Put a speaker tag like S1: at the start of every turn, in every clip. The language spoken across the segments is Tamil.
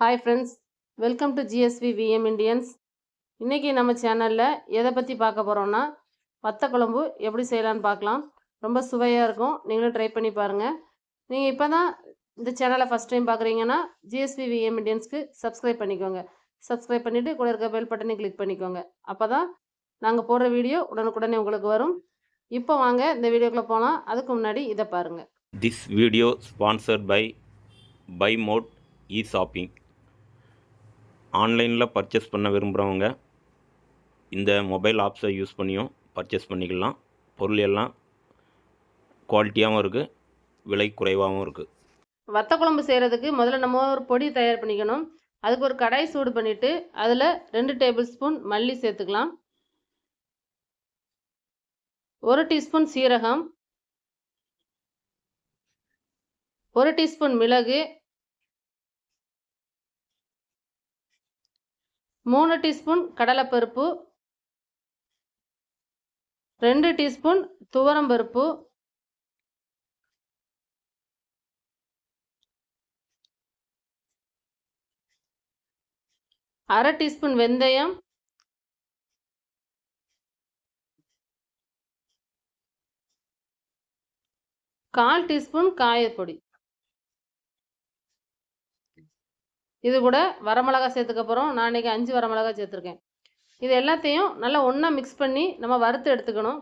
S1: Hi friends welcome to GSV VM Indians இன்றைக்கி நம்ம சேனலில் எதை பற்றி பார்க்க போகிறோம்னா வத்த குழம்பு எப்படி செய்யலான்னு பார்க்கலாம். ரொம்ப சுவையாக இருக்கும். நீங்களும் ட்ரை பண்ணி பாருங்கள் நீங்கள் இப்போ தான் இந்த சேனலை ஃபஸ்ட் டைம் பார்க்குறீங்கன்னா ஜிஎஸ்வி விஎம் இண்டியன்ஸ்க்கு சப்ஸ்கிரைப் பண்ணிக்கோங்க. சப்ஸ்கிரைப் பண்ணிவிட்டு கூட இருக்க பெல் பட்டனை கிளிக் பண்ணிக்கோங்க. அப்போ தான் நாங்கள் போடுற வீடியோ உடனுக்குடனே உங்களுக்கு வரும். இப்போ வாங்க இந்த வீடியோக்குள்ளே போகலாம் அதுக்கு முன்னாடி இதை பாருங்கள்
S2: this video sponsored by by mode e shopping ஆன்லைனில் பர்ச்சேஸ் பண்ண விரும்புகிறவங்க இந்த மொபைல் ஆப்ஸை யூஸ் பண்ணியும் பர்ச்சேஸ் பண்ணிக்கலாம். பொருள் எல்லாம் குவாலிட்டியாகவும் இருக்குது விலை குறைவாகவும் இருக்குது
S1: வத்த குழம்பு செய்கிறதுக்கு முதல்ல நம்ம ஒரு பொடி தயார் பண்ணிக்கணும். அதுக்கு ஒரு கடாய் சூடு பண்ணிவிட்டு அதில் ரெண்டு டேபிள் ஸ்பூன் மல்லி சேர்த்துக்கலாம். ஒரு டீஸ்பூன் சீரகம். ஒரு டீஸ்பூன் மிளகு. மூணு டீஸ்பூன் கடலைப்பருப்பு ரெண்டு டீஸ்பூன் துவரம்பருப்பு அரை டீஸ்பூன் வெந்தயம் கால் டீஸ்பூன் காயப்பொடி. இது கூட வரமிளகா சேர்த்துக்க போகிறோம் நான் இன்றைக்கி அஞ்சு வரமிளகா சேர்த்துருக்கேன். இது எல்லாத்தையும் நல்லா ஒன்றா மிக்ஸ் பண்ணி நம்ம வறுத்து எடுத்துக்கணும்.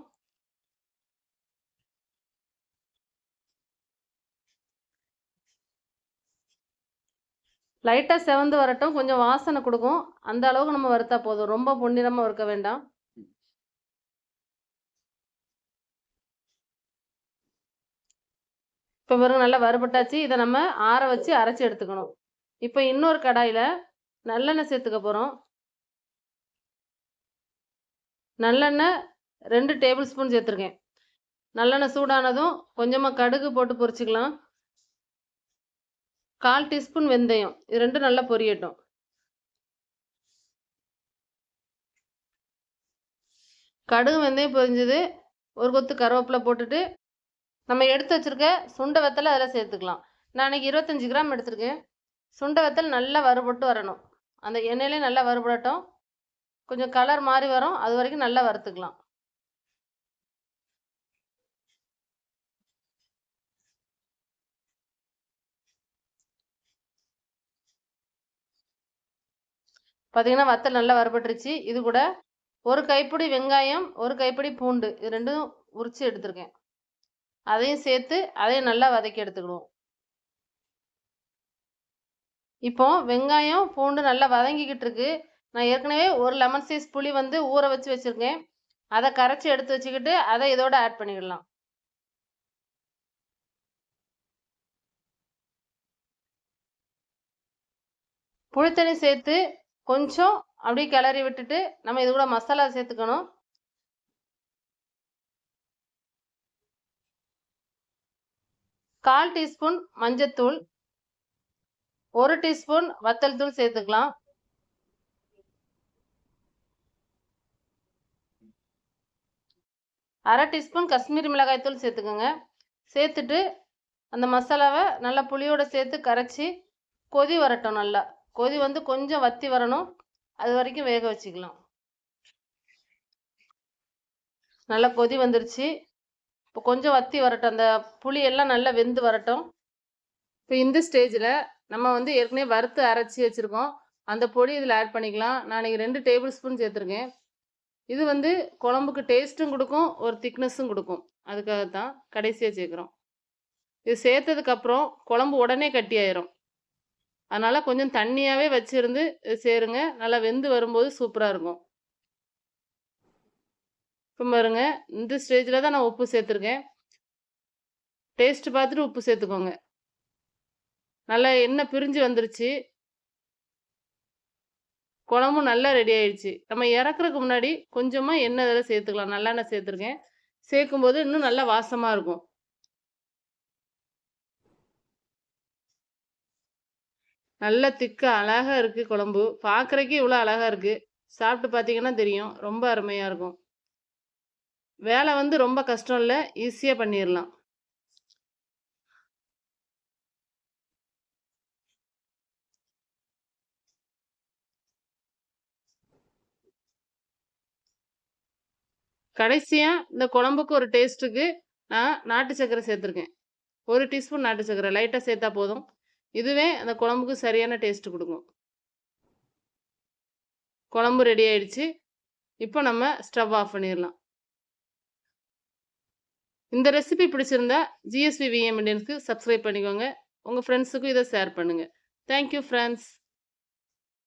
S1: லைட்டாக செவந்து வரட்டும். கொஞ்சம் வாசனை கொடுக்கும். அந்த அளவுக்கு நம்ம வறுத்தா போதும். ரொம்ப பொன்னிறமாக வறுக்க வேண்டாம். இப்போ பிறகு நல்லா வறுபட்டாச்சு. இதை நம்ம ஆற வச்சு அரைச்சி எடுத்துக்கணும். இப்போ இன்னொரு கடாயில் நல்லெண்ணெய் சேர்த்துக்க போகிறோம் நல்லெண்ணெய் ரெண்டு டேபிள் ஸ்பூன் சேர்த்துருக்கேன். நல்லெண்ணெய் சூடானதும் கொஞ்சமாக கடுகு போட்டு பொரிச்சிக்கலாம். கால் டீஸ்பூன் வெந்தயம் இது ரெண்டும் நல்லா பொரியட்டும். கடுகு வெந்தயம் பொரிஞ்சது ஒரு கொத்து கருவேப்பிலை போட்டுட்டு நம்ம எடுத்து வச்சுருக்க சுண்டை வெத்தலை அதில் சேர்த்துக்கலாம். நான் அன்றைக்கி இருபத்தஞ்சி கிராம் எடுத்திருக்கேன். சுண்டை வத்தல் நல்லா வறுபட்டு வரணும். அந்த எண்ணெயிலே நல்லா வறுபடட்டும். கொஞ்சம் கலர் மாறி வரும். அது வரைக்கும் நல்லா வறுத்துக்கலாம். பார்த்தீங்கன்னா வத்தல் நல்லா வறுபட்டுருச்சு. இது கூட ஒரு கைப்பிடி வெங்காயம் ஒரு கைப்பிடி பூண்டு இது ரெண்டும் உரித்து எடுத்திருக்கேன். அதையும் சேர்த்து அதையும் நல்லா வதக்கி எடுத்துக்கிடுவோம். இப்போ வெங்காயம் பூண்டு நல்லா வதங்கிக்கிட்டு இருக்கு நான் ஏற்கனவே ஒரு லெமன் சைஸ் புளி வந்து ஊற வச்சு வச்சுருக்கேன். அதை கரைச்சி எடுத்து வச்சுக்கிட்டு அதை இதோட ஆட் பண்ணிடலாம் புளித்தண்ணி சேர்த்து கொஞ்சம் அப்படியே கிளறி விட்டுட்டு நம்ம இது கூட மசாலா சேர்த்துக்கணும். கால் டீஸ்பூன் மஞ்சத்தூள். ஒரு டீஸ்பூன் வத்தல் தூள் சேர்த்துக்கலாம். அரை டீஸ்பூன் காஷ்மீரி மிளகாய் தூள் சேர்த்துக்கோங்க. சேர்த்துட்டு அந்த மசாலாவை நல்லா புளியோட சேர்த்து கரைச்சி கொதி வரட்டும் நல்லா. கொதி வந்து கொஞ்சம் வத்தி வரணும். அது வரைக்கும் வேக வச்சுக்கலாம். நல்லா கொதி வந்துருச்சு. இப்போ கொஞ்சம் வத்தி வரட்டும். அந்த புளியெல்லாம் நல்லா வெந்து வரட்டும். இப்போ இந்த ஸ்டேஜில் நம்ம வந்து ஏற்கனவே வறுத்து அரைச்சி வச்சுருக்கோம். அந்த பொடி இதில் ஆட் பண்ணிக்கலாம். நான் இன்றைக்கி ரெண்டு டேபிள் ஸ்பூன் சேர்த்துருக்கேன். இது வந்து குழம்புக்கு டேஸ்ட்டும் கொடுக்கும் ஒரு திக்னஸும் கொடுக்கும். அதுக்காக தான் கடைசியாக சேர்க்குறோம். இது சேர்த்ததுக்கப்புறம் குழம்பு உடனே கட்டி ஆயிரும். அதனால் கொஞ்சம் தண்ணியாகவே வச்சுருந்து சேருங்க. நல்லா வெந்து வரும்போது சூப்பராக இருக்கும். இப்போ பாருங்க இந்த ஸ்டேஜில் தான் நான் உப்பு சேர்த்துருக்கேன். டேஸ்ட்டு பார்த்துட்டு உப்பு சேர்த்துக்கோங்க. நல்லா எண்ணெய் பிரிஞ்சு வந்துருச்சு. குழம்பும் நல்லா ரெடி ஆயிடுச்சு. நம்ம இறக்குறதுக்கு முன்னாடி கொஞ்சமாக எண்ணெய் இதில் சேர்த்துக்கலாம். நல்லெண்ணெய் சேர்த்துருக்கேன். சேர்க்கும்போது இன்னும் நல்லா வாசமாக இருக்கும். நல்ல திக்க அழகாக இருக்குது குழம்பு. பார்க்குறக்கே இவ்வளோ அழகாக இருக்குது சாப்பிட்டு பார்த்தீங்கன்னா தெரியும். ரொம்ப அருமையாக இருக்கும். வேலை வந்து ரொம்ப கஷ்டம் இல்லை. ஈஸியாக பண்ணிடலாம் கடைசியாக இந்த குழம்புக்கு ஒரு டேஸ்ட்டுக்கு நான் நாட்டு சக்கரை சேர்த்துருக்கேன். ஒரு டீஸ்பூன் நாட்டு சக்கரை லைட்டாக சேர்த்தா போதும். இதுவே அந்த குழம்புக்கு சரியான டேஸ்ட்டு கொடுக்கும் குழம்பு ரெடி ஆயிடுச்சு. இப்போ நம்ம ஸ்டவ் ஆஃப் பண்ணிடலாம் இந்த ரெசிபி பிடிச்சிருந்தா ஜிஎஸ்பி விஎம் இண்டியன்ஸ்க்கு சப்ஸ்கிரைப் பண்ணிக்கோங்க. உங்கள் ஃப்ரெண்ட்ஸுக்கும் இதை ஷேர் பண்ணுங்கள் தேங்க் யூ